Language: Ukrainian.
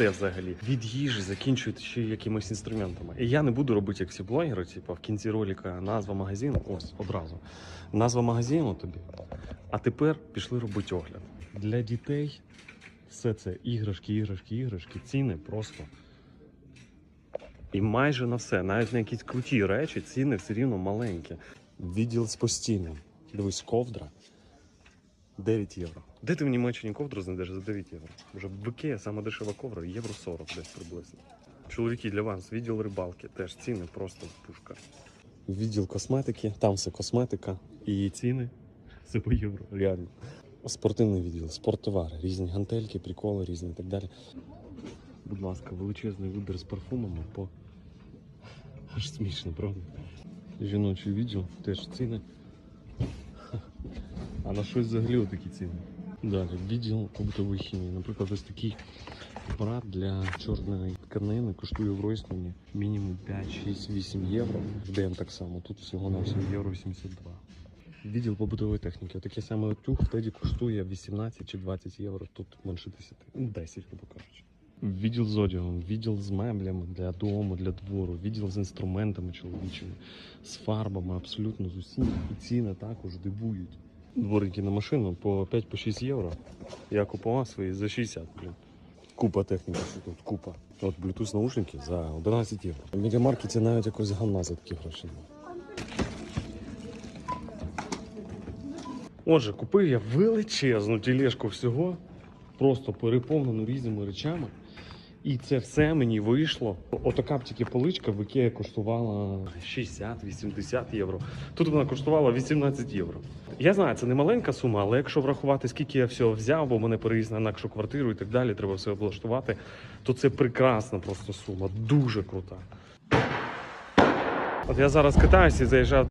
все взагалі. Від їжі закінчують ще якимись інструментами. І я не буду робити як всі блогери, типу, в кінці ролика назва магазину. Ось одразу. Назва магазину тобі. А тепер пішли робити огляд. Для дітей все це іграшки, іграшки, іграшки, ціни просто. І майже на все, навіть на якісь круті речі, ціни все рівно маленькі. Відділ з постійним. Дивись, ковдра 9 євро. Де ти в Німеччині ковдру знайдеш за 9 євро? Вже в Ікея сама дешева ковдра, євро 40 десь приблизно. Чоловіки для вас, відділ рибалки, теж ціни просто пушка. Відділ косметики, там все косметика і ціни все по євро, реально. Спортивний відділ, спорттовари, різні гантельки, приколи різні і так далі. Будь ласка, величезний вибір з парфумами по аж смішно, правда? Жіночий відділ, теж ціни. А на щось взагалі отакі ціни. Далі, відділ побутової хімії. Наприклад, ось такий апарат для чорної тканини коштує в Ройсмані мінімум 5, 6, 8 євро. В день так само. Тут всього на 7 євро 82. Відділ побутової техніки. Такий самий утюг в коштує 18 чи 20 євро, тут менше 10. Ну, 10, грубо кажучи. Відділ з одягом, відділ з меблями для дому, для двору, відділ з інструментами чоловічими, з фарбами, абсолютно з усім. І ціни також дивують. Дворики на машину по 5-6 євро. Я купував свої за 60, блін. Купа техніки, що тут купа. От Bluetooth наушники за 11 євро. В медіамаркеті навіть якось гамна за такі гроші. Отже, купив я величезну тележку всього, просто переповнену різними речами. І це все мені вийшло. Отака б тільки поличка в Ікеї коштувала 60-80 євро. Тут вона коштувала 18 євро. Я знаю, це не маленька сума, але якщо врахувати, скільки я всього взяв, бо мене переїзд на інакшу квартиру і так далі, треба все облаштувати, то це прекрасна просто сума, дуже крута. От я зараз катаюся і заїжджав